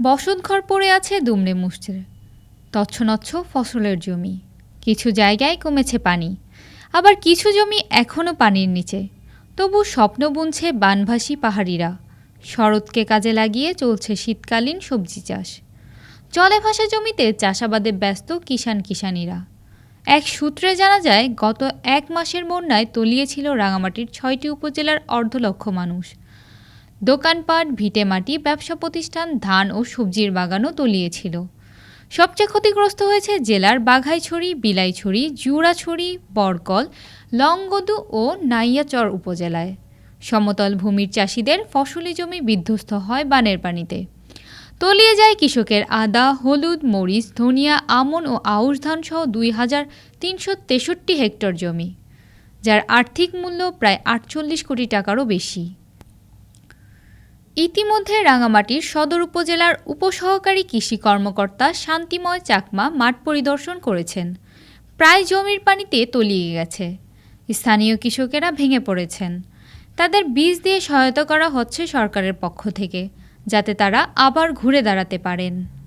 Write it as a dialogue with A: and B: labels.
A: বসতঘর পড়ে আছে দুমড়ে মুচড়ে তছনচ্ছ ফসলের জমি। কিছু জায়গায় কমেছে পানি। আবার কিছু জমি এখনও পানির নিচে। তবু স্বপ্ন বুনছে বানভাসী পাহাড়িরা। শরৎকে কাজে লাগিয়ে চলছে শীতকালীন সবজি চাষ। জলে ভাসা জমিতে চাষাবাদে ব্যস্ত কিষান কিষানিরা এক সূত্রে জানা যায়, গত এক মাসের বন্যায় তলিয়েছিল রাঙামাটির ছয়টি উপজেলার অর্ধলক্ষ মানুষ। দোকানপাট, ভিটেমাটি, ব্যবসা প্রতিষ্ঠান, ধান ও সবজির বাগানও তলিয়েছিল। সবচেয়ে ক্ষতিগ্রস্ত হয়েছে জেলার বাঘাইছড়ি, বিলাইছড়ি, জুড়াছড়ি, বরকল, লংগদু ও নাইয়াচর উপজেলায়। সমতল ভূমির চাষিদের ফসলি জমি বিধ্বস্ত হয় বানের পানিতে। তলিয়ে যায় কৃষকের আদা, হলুদ, মরিচ, ধনিয়া, আমন ও আউশ ধান সহ দুই হাজার তিনশো তেষট্টি হেক্টর জমি, যার আর্থিক মূল্য প্রায় আটচল্লিশ কোটি টাকারও বেশি। ইতিমধ্যে রাঙামাটির সদর উপজেলার উপসহকারী কৃষি কর্মকর্তা শান্তিময় চাকমা মাঠ পরিদর্শন করেছেন। প্রায় জমির পানিতে তলিয়ে গেছে। স্থানীয় কৃষকেরা ভেঙে পড়েছেন। তাদের বীজ দিয়ে সহায়তা করা হচ্ছে সরকারের পক্ষ থেকে, যাতে তারা আবার ঘুরে দাঁড়াতে পারেন।